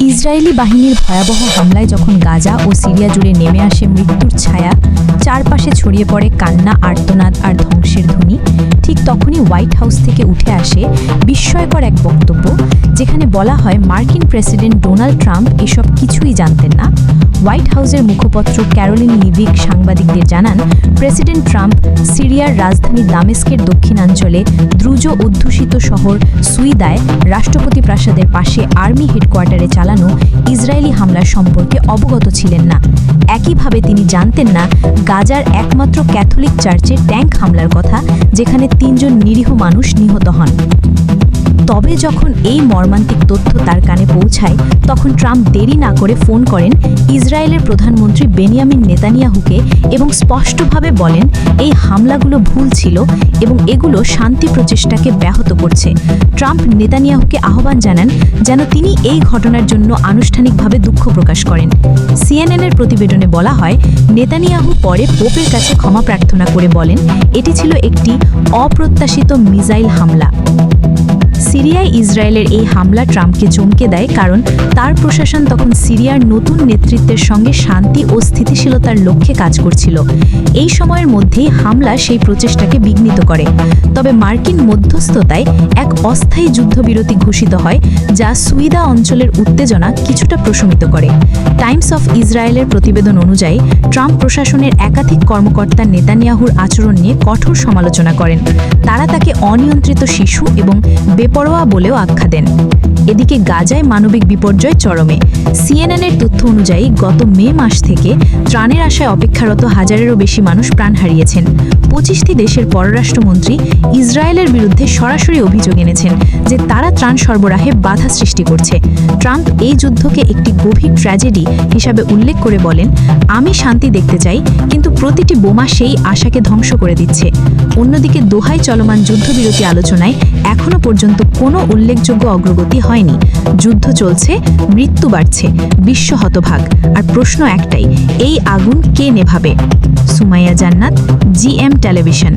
Israeli বাহিনীর ভয়াবহ হামলায় যখন গাজা ও সিরিয়া জুড়ে নেমে আসে মৃত্যুর ছায়া, চারপাশে ছড়িয়ে পড়ে কান্না, আর্তনাদ আর ধ্বংসের ধ্বনি, ঠিক তখনই হোয়াইট হাউস থেকে উঠে আসে বিস্ময়কর এক বক্তব্য, যেখানে বলা হয় মার্কিন প্রেসিডেন্ট ডোনাল্ড ট্রাম্প এসব কিছুই জানতেন না। হোয়াইট হাউসের মুখপত্র ক্যারোলিন লিভিক সাংবাদিকদের জানান, প্রেসিডেন্ট ট্রাম্প সিরিয়ার রাজধানী দামেস্কের দক্ষিণাঞ্চলে দ্রুজ অধ্যুষিত শহর সুইদায় রাষ্ট্রপতি প্রাসাদের পাশে আর্মি হেডকোয়ার্টারে চালানো ইসরায়েলি হামলার সম্পর্কে অবগত ছিলেন না। একইভাবে তিনি জানতেন না, গাজার একমাত্র ক্যাথলিক চার্চে ট্যাঙ্ক হামলার কথা, যেখানে তিনজন নিরীহ মানুষ নিহত হন। তবে যখন এই মর্মান্তিক তথ্য তার কানে পৌঁছায়, তখন ট্রাম্প দেরি না করে ফোন করেন ইসরায়েলের প্রধানমন্ত্রী বেনিয়ামিন নেতানিয়াহুকে এবং স্পষ্টভাবে বলেন, এই হামলাগুলো ভুল ছিল এবং এগুলো শান্তি প্রচেষ্টাকে ব্যাহত করছে। ট্রাম্প নেতানিয়াহুকে আহ্বান জানান যেন তিনি এই ঘটনার জন্য আনুষ্ঠানিকভাবে দুঃখ প্রকাশ করেন। সিএনএনের প্রতিবেদনে বলা হয়, নেতানিয়াহু পরে পোপের কাছে ক্ষমা প্রার্থনা করে বলেন, এটি ছিল একটি অপ্রত্যাশিত মিসাইল হামলা। সিরিয়ায় ইসরায়েলের এই হামলা ট্রাম্পকে চমকে দেয় কারণ তার প্রশাসন তখন সিরিয়ার নতুন নেতৃত্বের সঙ্গে শান্তি ও স্থিতিশীলতার লক্ষ্যে কাজ করছিল। এই সময়ের মধ্যেই হামলা সেই প্রচেষ্টাকে বিঘ্নিত করে। তবে মার্কিন মধ্যস্থতায় এক অস্থায়ী যুদ্ধবিরতি ঘোষিত হয়, যা সুইদা অঞ্চলের উত্তেজনা কিছুটা প্রশমিত করে। টাইমস অফ ইসরায়েলের প্রতিবেদন অনুযায়ী, ট্রাম্প প্রশাসনের একাধিক কর্মকর্তা নেতানিয়াহুর আচরণ নিয়ে কঠোর সমালোচনা করেন। তারা তাকে অনিয়ন্ত্রিত শিশু এবং বেপরোয়া বলেও আখ্যা দেন। এদিকে গাজায় মানবিক বিপর্যয় চরমে। সিএনএনের তথ্য অনুযায়ী, গত মে মাস থেকে ত্রাণের আশায় অপেক্ষারত হাজারেরও বেশি মানুষ প্রাণ হারিয়েছেন। পঁচিশটি দেশের পররাষ্ট্রমন্ত্রী ইসরায়েলের বিরুদ্ধে সরাসরি অভিযোগ এনেছেন যে তারা ত্রাণ সরবরাহে বাধা সৃষ্টি করছে। ট্রাম্প এই যুদ্ধকে একটি গভীর ট্র্যাজেডি হিসাবে উল্লেখ করে বলেন, আমি শান্তি দেখতে চাই, কিন্তু প্রতিটি বোমা সেই আশাকে ধ্বংস করে দিচ্ছে। অন্যদিকে দোহায় চলমান যুদ্ধবিরতি আলোচনায় এখনও পর্যন্ত কোনো উল্লেখযোগ্য অগ্রগতি হয়নি। যুদ্ধ চলছে, মৃত্যু বাড়ছে, বিশ্ব হতভাগ। আর প্রশ্ন একটাই, এই আগুন কে নেভাবে? সুমাইয়া জান্নাত, জিএম টেলিভিশন।